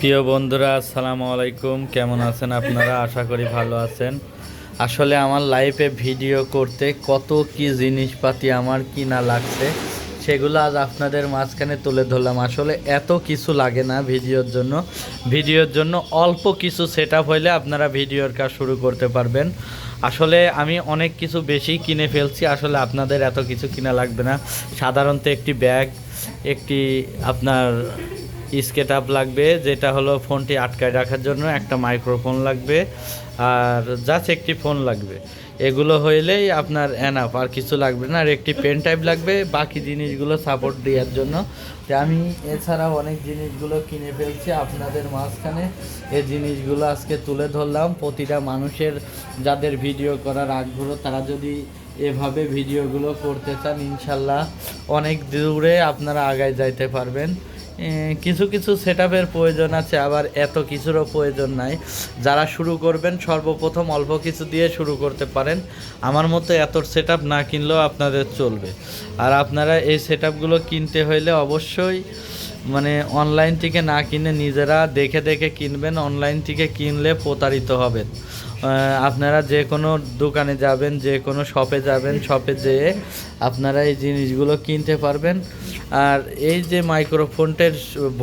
প্রিয় বন্ধুরা, আসসালামু আলাইকুম। কেমন আছেন আপনারা? আশা করি ভালো আছেন। আসলে আমার লাইফে ভিডিও করতে কত কি জিনিসপাতি আমার কিনা লাগছে, সেগুলো আজ আপনাদের মাঝখানে তুলে ধরলাম। আসলে এত কিছু লাগে না ভিডিওর জন্য। ভিডিওর জন্য অল্প কিছু সেট আপ হইলে আপনারা ভিডিওর কাজ শুরু করতে পারবেন। আসলে আমি অনেক কিছু বেশি কিনে ফেলছি। আসলে আপনাদের এত কিছু কিনা লাগবে না। সাধারণত একটি ব্যাগ একটি আপনার স্কেট আপ লাগবে, যেটা হলো ফোনটি আটকায় রাখার জন্য, একটা মাইক্রোফোন লাগবে, আর জাস্ট একটি ফোন লাগবে। এগুলো হইলেই আপনার এনাফ আর কিছু লাগবে না, আর একটি পেন টাইপ লাগবে, বাকি জিনিসগুলো সাপোর্ট দেওয়ার জন্য। তো আমি এছাড়াও অনেক জিনিসগুলো কিনে ফেলছি আপনাদের মাঝখানে। এই জিনিসগুলো আজকে তুলে ধরলাম। প্রতিটা মানুষের যাদের ভিডিও করার আগ্রহ, তারা যদি এভাবে ভিডিওগুলো করতে চান, ইনশাল্লাহ অনেক দূরে আপনারা আগায় যাইতে পারবেন। কিছু কিছু সেট প্রয়োজন আছে, আবার এত কিছুরও প্রয়োজন নাই। যারা শুরু করবেন, সর্বপ্রথম অল্প কিছু দিয়ে শুরু করতে পারেন। আমার মতো এত সেট না কিনলেও আপনাদের চলবে। আর আপনারা এই সেট কিনতে হইলে অবশ্যই মানে অনলাইন থেকে না কিনে নিজেরা দেখে দেখে কিনবেন অনলাইন থেকে কিনলে প্রতারিত হবেন। আপনারা যে কোনো দোকানে যাবেন, যে কোনো শপে যাবেন শপে যেয়ে আপনারা এই জিনিসগুলো কিনতে পারবেন। আর এই যে মাইক্রোফোনটার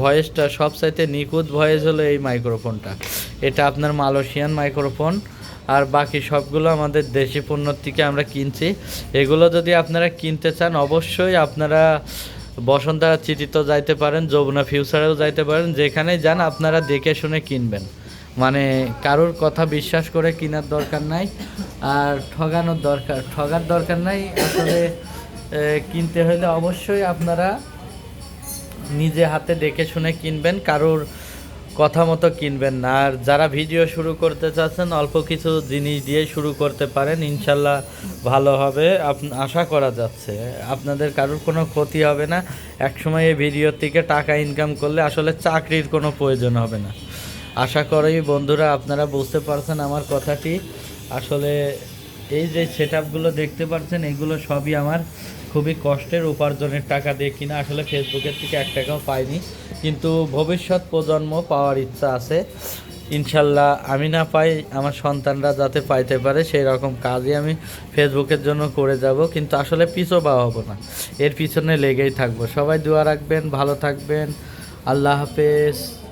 ভয়েসটা সবচাইতে নিখুঁত ভয়েস হলো এই মাইক্রোফোনটা এটা আপনার মালয়েশিয়ান মাইক্রোফোন আর বাকি সবগুলো আমাদের দেশি পণ্যর থেকে আমরা কিনছি। এগুলো যদি আপনারা কিনতে চান, অবশ্যই আপনারা বসন্তরা চিঠিতেও যাইতে পারেন, যমুনা ফিউচারেও যাইতে পারেন যেখানে যান আপনারা দেখে শুনে কিনবেন। মানে কারোর কথা বিশ্বাস করে কেনার দরকার নাই, আর ঠগানোর দরকার, ঠগার দরকার নাই। আসলে কিনতে হলে অবশ্যই আপনারা নিজে হাতে দেখে শুনে কিনবেন, কারোর কথা মতো কিনবেন না। আর যারা ভিডিও শুরু করতে চাচ্ছেন, অল্প কিছু জিনিস দিয়ে শুরু করতে পারেন, ইনশাল্লাহ ভালো হবে। আশা করা যাচ্ছে। আপনাদের কারোর কোনো ক্ষতি হবে না। একসময় এই ভিডিও থেকে টাকা ইনকাম করলে আসলে চাকরির কোনো প্রয়োজন হবে না। আশা করি বন্ধুরা, আপনারা বুঝতে পারছেন আমার কথাটি। আসলে এই যে সেট দেখতে পাচ্ছেন, এগুলো সবই আমার খুবই কষ্টের উপার্জনের টাকা দিয়ে কিনা। আসলে ফেসবুকের থেকে এক টাকাও পাইনি। কিন্তু ভবিষ্যৎ প্রজন্ম পাওয়ার ইচ্ছা আছে। ইনশাল্লাহ আমি না পাই, আমার সন্তানরা যাতে পাইতে পারে সেই রকম কাজই আমি ফেসবুকের জন্য করে যাব। কিন্তু আসলে পিছু পাওয়া হব না। এর পিছনে লেগেই থাকব। সবাই দোয়া রাখবেন, ভালো থাকবেন। আল্লাহ হাফেজ।